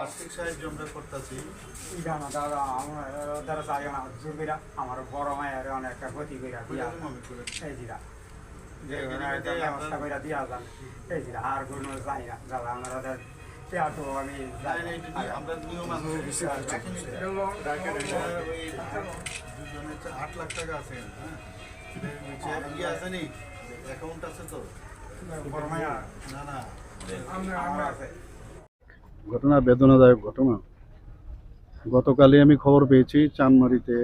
আর্থিক সাহায্য আমরা করতেছি। জানা দাদা আমার দ্বারা চাই না জুবিরা আমার বড় মায়ের অনেক ক্ষতি কইরা দিয়া এই জিরা ব্যবস্থা কইরা দিয়া যান। এই জিরা আর কোনো যাই না দাদা আমার ওদের আমি আমরা নিয়ম আট লাখ টাকা আছে। হ্যাঁ? ইয়ে আছে নি? অ্যাকাউন্ট আছে তো? বড় মায়া না না। আমার আছে। ঘটনা বেদনাদায়ক ঘটনা। গতকালই আমি খবর পেয়েছি চানমারিতে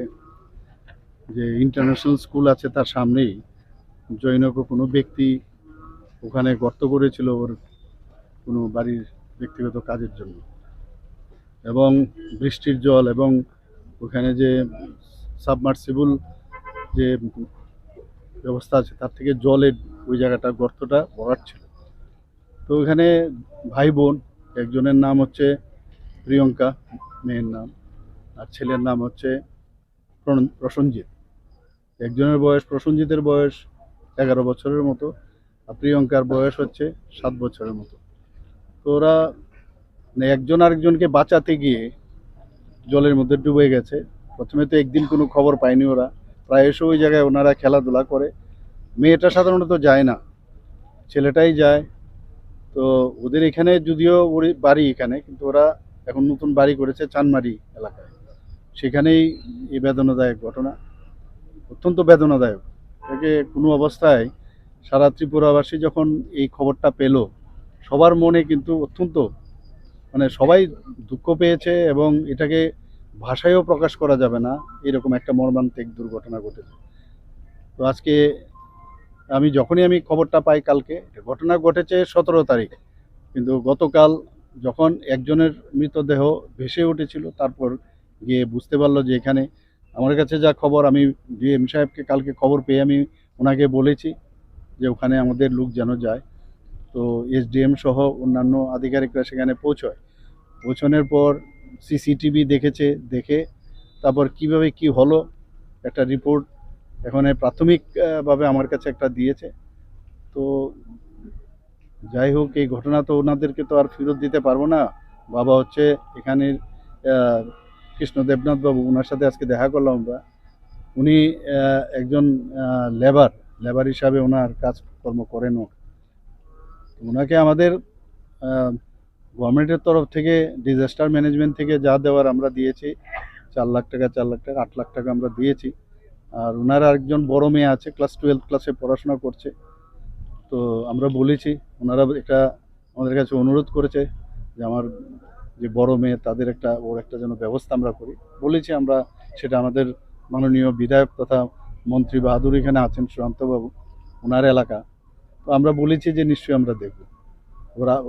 যে ইন্টারন্যাশনাল স্কুল আছে তার সামনেই জৈনক কোনো ব্যক্তি ওখানে গর্ত করেছিল ওর কোনো বাড়ির ব্যক্তিগত কাজের জন্য। এবং বৃষ্টির জল এবং ওখানে যে সাবমার্সিবল যে ব্যবস্থা আছে তার থেকে জলের ওই জায়গাটা গর্তটা ভরাট ছিল। তো ওখানে ভাই বোন একজনের নাম হচ্ছে প্রিয়ঙ্কা মেয়ের নাম, আর ছেলের নাম হচ্ছে প্রসঞ্জিৎ। একজনের বয়স প্রসঞ্জিতের বয়স এগারো বছরের মতো, আর প্রিয়ঙ্কার বয়স হচ্ছে সাত বছরের মতো। তো ওরা মানে একজন আরেকজনকে বাঁচাতে গিয়ে জলের মধ্যে ডুবে গেছে। প্রথমে তো একদিন কোনো খবর পায়নি ওরা। প্রায়শ ওই জায়গায় ওনারা খেলাধুলা করে। মেয়েটা সাধারণত যায় না। ছেলেটাই যায়। তো ওদের এখানে যদিও বাড়ি এখানে, কিন্তু ওরা এখন নতুন বাড়ি করেছে চানমারি এলাকায়। সেখানেই এই বেদনাদায়ক ঘটনা, অত্যন্ত বেদনাদায়ক। একে কোনো অবস্থায় সারা ত্রিপুরাবাসী যখন এই খবরটা পেল, সবার মনে কিন্তু অত্যন্ত মানে সবাই দুঃখ পেয়েছে এবং এটাকে ভাষায়ও প্রকাশ করা যাবে না, এরকম একটা মর্মান্তিক দুর্ঘটনা ঘটেছে। তো আজকে আমি যখনই আমি খবরটা পাই কালকে ঘটনা ঘটেছে সতেরো তারিখ। কিন্তু গতকাল যখন একজনের মৃতদেহ ভেসে উঠেছিল, তারপর গিয়ে বুঝতে পারল যে এখানে আমার কাছে যা খবর, আমি ডিএম সাহেবকে কালকে খবর পেয়ে আমি ওনাকে বলেছি যে ওখানে আমাদের লোক যেন যায়। তো এসডিএম সহ অন্যান্য আধিকারিকরা সেখানে পৌঁছয়। পৌঁছানোর পর সিসিটিভি দেখেছে, দেখে তারপর কীভাবে কি হলো, একটা রিপোর্ট এখানে প্রাথমিকভাবে আমার কাছে একটা দিয়েছে। তো যাই হোক, এই ঘটনা তো ওনাদেরকে তো আর ফেরত দিতে পারব না। বাবা হচ্ছে এখানের কৃষ্ণ দেবনাথ বাবু ওনার সাথে আজকে দেখা করলাম আমরা। উনি একজন লেবার লেবার হিসাবে ওনার কাজকর্ম করেন। ওনাকে আমাদের গভর্নমেন্টের তরফ থেকে ডিজাস্টার ম্যানেজমেন্ট থেকে যা দেওয়ার আমরা দিয়েছি, চার লাখ টাকা, চার লাখ টাকা, আট লাখ টাকা আমরা দিয়েছি। আর ওনার আরেকজন বড় মেয়ে আছে ক্লাস টুয়েলভ ক্লাসে পড়াশোনা করছে। তো আমরা বলেছি ওনারা এটা আমাদের কাছে অনুরোধ করেছে যে আমার যে বড় মেয়ে, তাদের একটা, ওর একটা যেন ব্যবস্থা আমরা করি। বলেছি আমরা, সেটা আমাদের মাননীয় বিধায়ক তথা মন্ত্রী বাহাদুর এখানে আছেন, সুশান্তবাবু ওনার এলাকা। তো আমরা বলেছি যে নিশ্চয়ই আমরা দেখব। ওরা